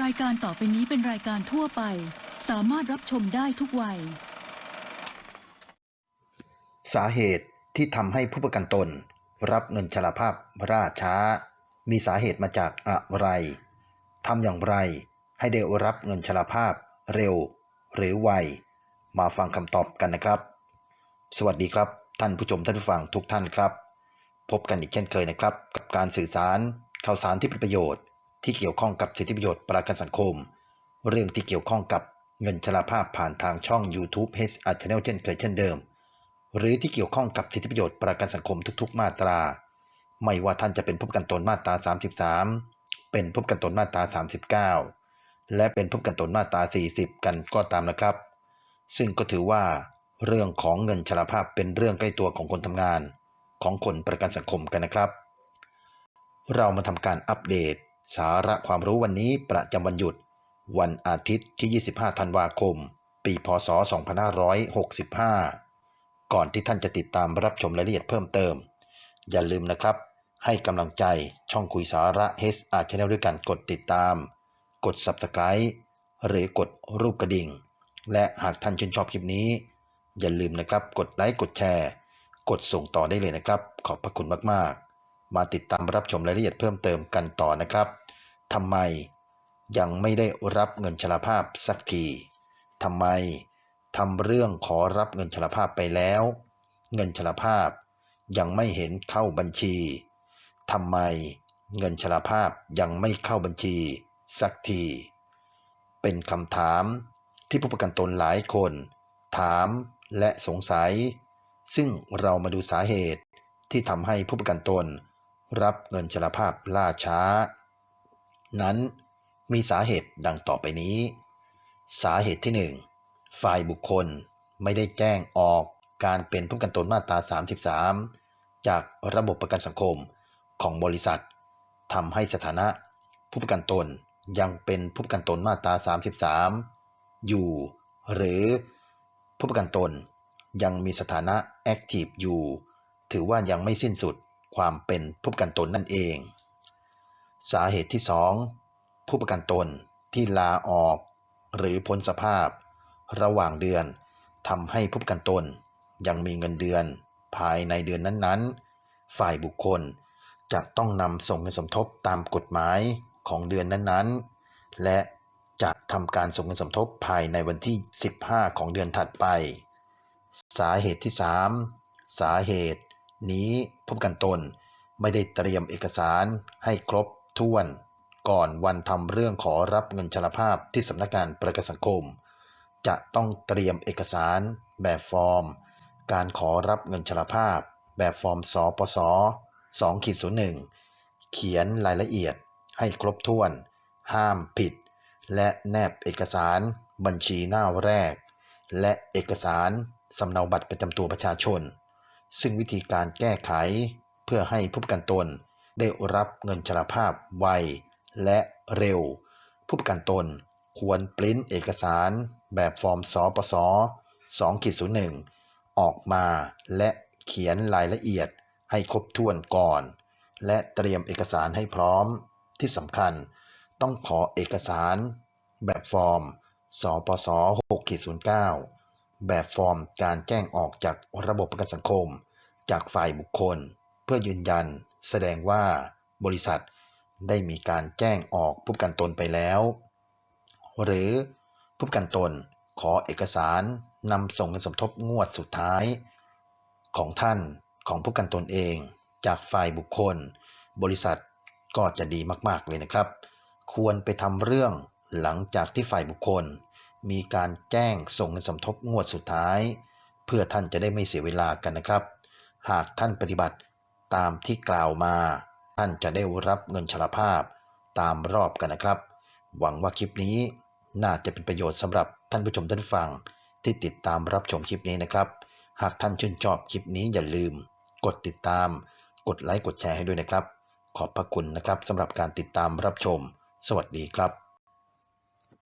รายการต่อไปนี้เป็นรายการทั่วไป สามารถรับชมได้ทุกวัย สาเหตุที่ทำให้ผู้ประกันตน รับเงินชราภาพล่าช้า มีสาเหตุมาจากอะไรทำอย่างไรให้ได้รับเงินชราภาพเร็ว หรือไว มาฟังคำตอบกันนะครับ สวัสดีครับ ท่านผู้ชมท่านผู้ฟังทุกท่านครับ พบกันอีกเช่นเคยนะครับ กับการสื่อสารข่าวสารที่เป็นประโยชน์ ที่เกี่ยวข้องกับสิทธิประโยชน์ประกันสังคม เรื่องที่เกี่ยวข้องกับเงินชราภาพผ่านทางช่อง YouTube HR Channel เช่นเคยเช่นเดิม หรือที่เกี่ยวข้องกับสิทธิประโยชน์ประกันสังคมทุก ๆ มาตรา ไม่ว่าท่านจะเป็นผู้ประกันตนมาตรา 33 เป็นผู้ประกันตนมาตรา 39 และเป็นผู้ประกันตนมาตรา 40 กันก็ตามนะครับ ซึ่งก็ถือว่า เรื่องของเงินชราภาพเป็นเรื่องใกล้ตัวของคนทำงาน ของคนประกันสังคมกันนะครับ เรามาทำการอัปเดต สาระความรู้วันนี้ประจำวันหยุด วันอาทิตย์ที่ 25 ธันวาคม ปีพศ 2565 ก่อนที่ท่านจะติดตามรับชมรายละเอียดเพิ่มเติม อย่าลืมนะครับ ให้กำลังใจช่องคุยสาระ HR Channel ด้วยการกดติดตาม กด Subscribe หรือกดรูปกระดิ่ง และหากท่านชื่นชอบคลิปนี้ อย่าลืมนะครับ กดไลค์กดแชร์ กดส่งต่อได้เลยนะครับ ขอบพระคุณมากๆ มาติดตามรับชมรายละเอียดเพิ่มเติมกันต่อนะครับ ทำไมยังไม่ได้รับเงินชราภาพสักทีทำไมทำเรื่องขอรับเงินชราภาพไปแล้ว เงินชราภาพยังไม่เห็นเข้าบัญชีทำไมเงินชราภาพยังไม่เข้าบัญชีสักที เป็นคำถามที่ผู้ประกันตนหลายคน ถามและสงสัย ซึ่งเรามาดูสาเหตุที่ทำให้ผู้ประกันตนรับเงินชราภาพล่าช้า นั้นมีสาเหตุดังต่อไปนี้ สาเหตุที่ 1 ฝ่ายบุคคลไม่ได้แจ้งออกการเป็นผู้ประกันตนมาตรา 33 จากระบบประกันสังคมของบริษัททำให้สถานะผู้ประกันตนยังเป็นผู้ประกันตนมาตรา 33 อยู่ หรือผู้ประกันตนยังมีสถานะ Active อยู่ ถือว่ายังไม่สิ้นสุดความเป็นผู้ประกันตนนั่นเอง สาเหตุที่ 2 ผู้ประกันตนที่ลาออก หรือพ้นสภาพ ระหว่างเดือนทำให้ผู้ประกันตนยังมีเงินเดือน ภายในเดือนนั้นๆ ฝ่ายบุคคลจะต้องนำส่งเงินสมทบตามกฎหมายของเดือนนั้นๆ และจะทำการส่งเงินสมทบภายในวันที่ 15 ของเดือนถัดไป สาเหตุที่ 3 สาเหตุนี้ผู้ประกันตนไม่ได้เตรียมเอกสารให้ครบ ถ้วนก่อนวันทำเรื่องขอรับเงินชราภาพที่สำนักงานประกันสังคม จะต้องเตรียมเอกสารแบบฟอร์ม การขอรับเงินชราภาพ แบบฟอร์มสปส2ขีด01เขียนรายละเอียดให้ครบถ้วน ห้ามผิด และแนบเอกสารบัญชีหน้าแรก และเอกสารสำเนาบัตรประจำตัวประชาชน ซึ่งวิธีการแก้ไขเพื่อให้ผู้ประกันตน ได้รับเงินชราภาพไวและเร็ว ผู้ประกันตนควรปริ้นเอกสารแบบฟอร์มสปส2ขีด01 ออกมาและเขียนรายละเอียดให้ครบถ้วนก่อน และเตรียมเอกสารให้พร้อมที่สำคัญ ต้องขอเอกสาร แบบฟอร์มสปส6ขีด09 แบบฟอร์มการแจ้งออกจากระบบประกันสังคม จากฝ่ายบุคคล พื่อยืนยัน แสดงว่าบริษัทได้มีการแจ้งออกผู้ประกันตนไปแล้ว หรือผู้ประกันตนขอเอกสารนำส่งเงินสมทบงวดสุดท้าย ของท่านของผู้กันตนเองจากฝ่ายบุคคล บริษัทก็จะดีมาก ๆ เลยนะครับ ควรไปทำเรื่องหลังจากที่ฝ่ายบุคคล มีการแจ้งส่งเงินสมทบงวดสุดท้าย เพื่อท่านจะได้ไม่เสียเวลากันนะครับ หากท่านปฏิบัติ ตามที่กล่าวมา ท่านจะได้รับเงินชราภาพตามรอบกันนะครับ หวังว่าคลิปนี้น่าจะเป็นประโยชน์สำหรับท่านผู้ชมท่านฟังที่ติดตามรับชมคลิปนี้นะครับ หากท่านชื่นชอบคลิปนี้อย่าลืม กดติดตาม กดไลค์กดแชร์ให้ด้วยนะครับ ขอบพระคุณนะครับสำหรับการติดตามรับชม สวัสดีครับ